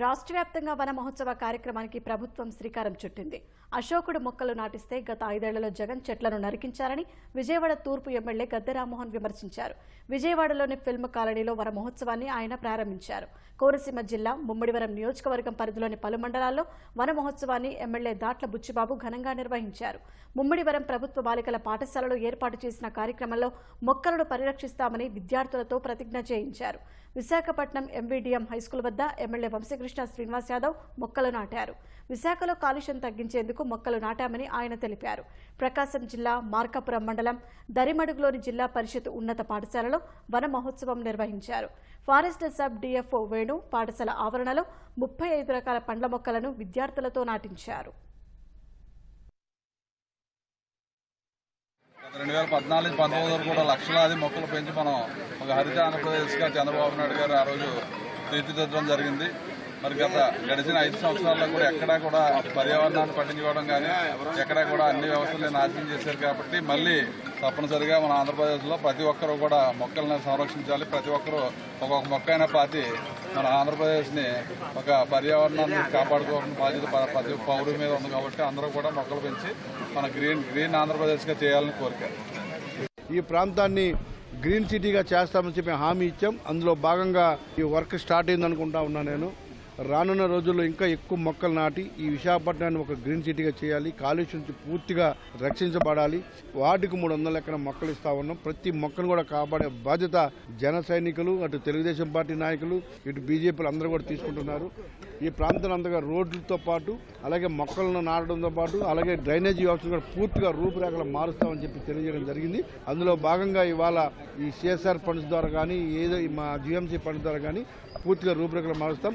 రాష్ట్ర వ్యాప్తంగా వన మహోత్సవ కార్యక్రమానికి ప్రభుత్వం శ్రీకారం చుట్టింది. అశోకుడు మొక్కలు నాటిస్తే గత ఐదేళ్ళలో జగన్ చెట్లను నరికించారని విజయవాడ తూర్పు ఎమ్మెల్యే గద్దె రామ్మోహన్ విమర్శించారు. విజయవాడలోని ఫిల్మ్ కాలనీలో వన మహోత్సవాన్ని ఆయన ప్రారంభించారు. కోనసీమ జిల్లా ముమ్మడివరం నియోజకవర్గం పరిధిలోని పలు మండలాల్లో వన మహోత్సవాన్ని ఎమ్మెల్యే దాట్ల బుచ్చిబాబు ఘనంగా నిర్వహించారు. ముమ్మడివరం ప్రభుత్వ బాలికల పాఠశాలలో ఏర్పాటు చేసిన కార్యక్రమంలో మొక్కలను పరిరక్షిస్తామని విద్యార్థులతో ప్రతిజ్ఞ చేయించారు. విశాఖపట్నం ఎంవీడీఎం హైస్కూల్ వద్ద ఎమ్మెల్యే వంశీకృష్ణ శ్రీనివాస్ యాదవ్ మొక్కలు నాటారు. విశాఖలో కాలుష్యం తగ్గించేందుకు మొక్కలు నాటామని ఆయన తెలిపారు. ప్రకాశం జిల్లా మార్కాపురం మండలం దరిమడుగులోని జిల్లా పరిషత్ ఉన్నత పాఠశాలలో వన మహోత్సవం నిర్వహించారు. ఫారెస్ట్ సబ్ డిఎఫ్ఓ వేణు పాఠశాల ఆవరణలో ముప్పై ఐదు రకాల పండ్ల మొక్కలను విద్యార్థులతో నాటించారు. రెండు వేల పద్నాలుగు పంతొమ్మిది వరకు కూడా లక్షలాది మొక్కలు పెంచి మనం ఒక హరిత ఆంధ్రప్రదేశ్గా చంద్రబాబు నాయుడు గారు ఆ రోజు తీర్చిదిద్దడం జరిగింది. మరి గత గడిచిన ఐదు సంవత్సరాల్లో కూడా ఎక్కడా కూడా పర్యావరణాన్ని పట్టించుకోవడం కానీ ఎక్కడా కూడా అన్ని వ్యవస్థలు నాశనం చేశారు కాబట్టి మళ్ళీ తప్పనిసరిగా మన ఆంధ్రప్రదేశ్లో ప్రతి ఒక్కరూ కూడా మొక్కలను సంరక్షించాలి. ప్రతి ఒక్కరూ ఒక్కొక్క మొక్క అయినా పాతి మన ఆంధ్రప్రదేశ్ని ఒక పర్యావరణాన్ని కాపాడుకోవాల్సిన బాధ్యత ప్రతి పౌరు మీద ఉంది కాబట్టి అందరూ కూడా మొక్కలు పెంచి మన గ్రీన్ గ్రీన్ ఆంధ్రప్రదేశ్గా చేయాలని కోరిక. ఈ ప్రాంతాన్ని గ్రీన్ సిటీగా చేస్తామని చెప్పి హామీ ఇచ్చాం. అందులో భాగంగా ఈ వర్క్ స్టార్ట్ అయింది అనుకుంటా ఉన్నా నేను. రానున్న రోజుల్లో ఇంకా ఎక్కువ మొక్కలు నాటి ఈ విశాఖపట్నాన్ని ఒక గ్రీన్ సిటీగా చేయాలి. కాలుష్యం నుంచి పూర్తిగా రక్షించబడాలి. వార్డుకు మూడు వందల ఎకరం మొక్కలు ఇస్తా ఉన్నాం. ప్రతి మొక్కను కూడా కాపాడే బాధ్యత జన సైనికులు అటు తెలుగుదేశం పార్టీ నాయకులు ఇటు బీజేపీలు అందరూ కూడా తీసుకుంటున్నారు. ఈ ప్రాంతం అంతగా రోడ్లతో పాటు అలాగే మొక్కలను నాటడంతో పాటు అలాగే డ్రైనేజీ వ్యవస్థను కూడా పూర్తిగా రూపురేఖలు మారుస్తామని చెప్పి తెలియజేయడం జరిగింది. అందులో భాగంగా ఇవాళ ఈ సిఎస్ఆర్ ఫండ్స్ ద్వారా కానీ ఏదో మా జిఎంసీ ఫండ్స్ ద్వారా కానీ పూర్తిగా రూపురేఖలు మారుస్తాం.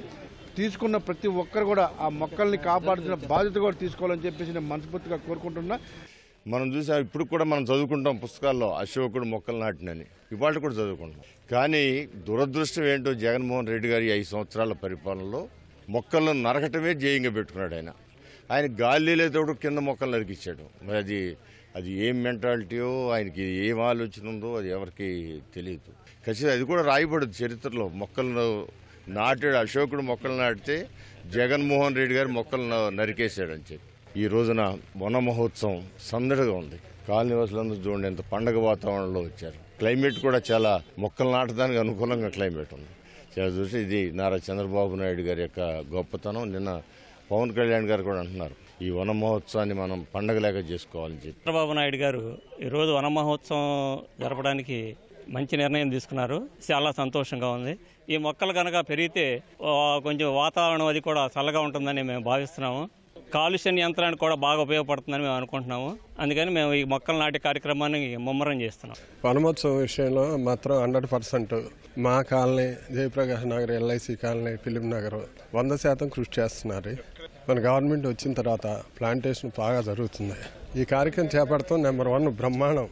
తీసుకున్న ప్రతి ఒక్కరు కూడా ఆ మొక్కల్ని కాపాడుతున్న బాధ్యత కూడా తీసుకోవాలని చెప్పేసి నేను మనస్ఫూర్తిగా కోరుకుంటున్నా. మనం చూసా ఇప్పుడు కూడా మనం చదువుకుంటాం పుస్తకాల్లో అశోకుడు మొక్కలు నాటినని. ఇవాళ కూడా చదువుకుంటాం కానీ దురదృష్టం ఏంటో జగన్మోహన్ రెడ్డి గారి ఐదు సంవత్సరాల పరిపాలనలో మొక్కలను నరకటమే జేయంగా పెట్టుకున్నాడు ఆయన. ఆయన గాలిలేతోడు కింద మొక్కలు నరికిచ్చాడు. మరి అది అది ఏం మెంటాలిటీయో ఆయనకి ఏం ఆలోచన ఉందో అది ఎవరికి తెలియదు. ఖచ్చితంగా అది కూడా రాయబడదు చరిత్రలో మొక్కలను నాటాడు అశోకుడు మొక్కలు నాటితే జగన్మోహన్ రెడ్డి గారు మొక్కలు న- నరికేశాడని చెప్పి. ఈ రోజున వన మహోత్సవం సందడిగా ఉంది. కాలనీవాసులందరూ చూడండి ఎంత పండగ వాతావరణంలో వచ్చారు. క్లైమేట్ కూడా చాలా మొక్కలు నాటడానికి అనుకూలంగా క్లైమేట్ ఉంది. చాలా చూసి ఇది నారా చంద్రబాబు నాయుడు గారి యొక్క గొప్పతనం. నిన్న పవన్ కళ్యాణ్ గారు కూడా అంటున్నారు ఈ వన మహోత్సవాన్ని మనం పండగలాగా చేసుకోవాలని చెప్పి. చంద్రబాబు నాయుడు గారు ఈరోజు వన మహోత్సవం జరపడానికి మంచి నిర్ణయం తీసుకున్నారు. చాలా సంతోషంగా ఉంది. ఈ మొక్కలు కనుక పెరిగితే కొంచెం వాతావరణం అది కూడా చల్లగా ఉంటుందని మేము భావిస్తున్నాము. కాలుష్య నియంత్రణకు కూడా బాగా ఉపయోగపడుతుందని మేము అనుకుంటున్నాము. అందుకని మేము ఈ మొక్కలు నాటే కార్యక్రమాన్ని ముమ్మరం చేస్తున్నాం. వనమోత్సవం విషయంలో మాత్రం హండ్రెడ్ పర్సెంట్ మా colony Jayaprakash Nagar LIC colony film Nagar వంద శాతం కృషి చేస్తున్నారు. మన గవర్నమెంట్ వచ్చిన తర్వాత ప్లాంటేషన్ బాగా జరుగుతుంది. ఈ కార్యక్రమం చేపడతాం నెంబర్ వన్ బ్రహ్మాండం.